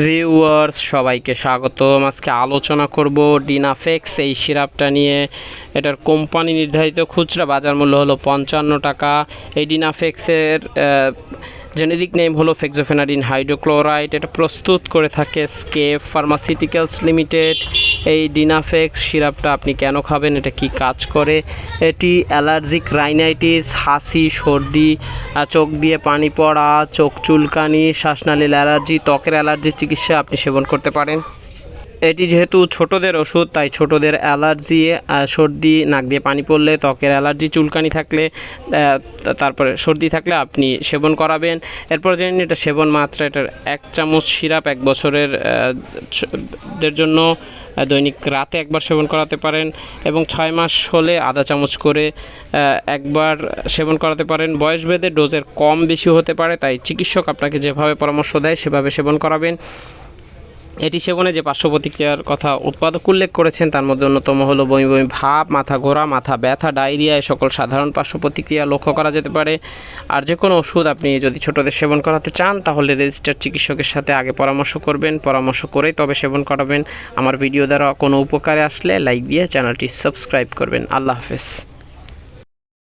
Viewers সবাইকে স্বাগতম। আজকে আলোচনা করব ডিনাফেক্স এই সিরাপটা নিয়ে। এটার কোম্পানি নির্ধারিত খুচরা বাজার মূল্য হলো পঞ্চান্ন টাকা। এই ডিনাফেক্সের জেনেরিক নেম হলো ফেক্সোফেনারিন হাইড্রোক্লোরাইড এটা প্রস্তুত করে থাকে স্কেপ ফার্মাসিউটিক্যালস লিমিটেড এই ডিনাফেক্স সিরাপটা আপনি কেন খাবেন? এটা কি কাজ করে? এটি অ্যালার্জিক রাইনাইটিস, হাসি, সর্দি চোখ দিয়ে পানি পড়া, চোখ চুলকানি শ্বাসনালীর অ্যালার্জি, ত্বকের অ্যালার্জির চিকিৎসা আপনি সেবন করতে পারেন। এটি যেহেতু ছোটদের ওষুধ, তাই ছোটদের অ্যালার্জি সর্দি, নাক দিয়ে পানি পড়লে, ত্বকের অ্যালার্জি, চুলকানি থাকলে তারপরে সর্দি থাকলে আপনি সেবন করাবেন। এরপর জেনে নিন এটা সেবন মাত্রা, এটার এক চামচ সিরাপ এক বছরের দের জন্য দৈনিক রাতে একবার সেবন করাতে পারেন এবং ছয় মাস হলে আধা চামচ করে একবার সেবন করাতে পারেন। বয়স ভেদে ডোজের কম বেশি হতে পারে, তাই চিকিৎসক আপনাকে যেভাবে পরামর্শ দেয় সেভাবে সেবন করাবেন। এটি সেবনে যে পার্শ্ব প্রতিক্রিয়ার কথা উৎপাদক উল্লেখ করেছেন, তার মধ্যে অন্যতম হলো বমি বমি ভাব, মাথা ঘোরা, মাথা ব্যথা, ডায়রিয়া এই সকল সাধারণ পার্শ্ব প্রতিক্রিয়া লক্ষ্য করা যেতে পারে। আর যে কোনো ওষুধ আপনি যদি ছোটদের সেবন করাতে চান, তাহলে রেজিস্টার চিকিৎসকের সাথে আগে পরামর্শ করবেন, পরামর্শ করেই তবে সেবন করাবেন। আমার ভিডিও দ্বারা কোনো উপকারে আসলে লাইক দিয়ে চ্যানেলটি সাবস্ক্রাইব করবেন। আল্লাহ হাফেজ।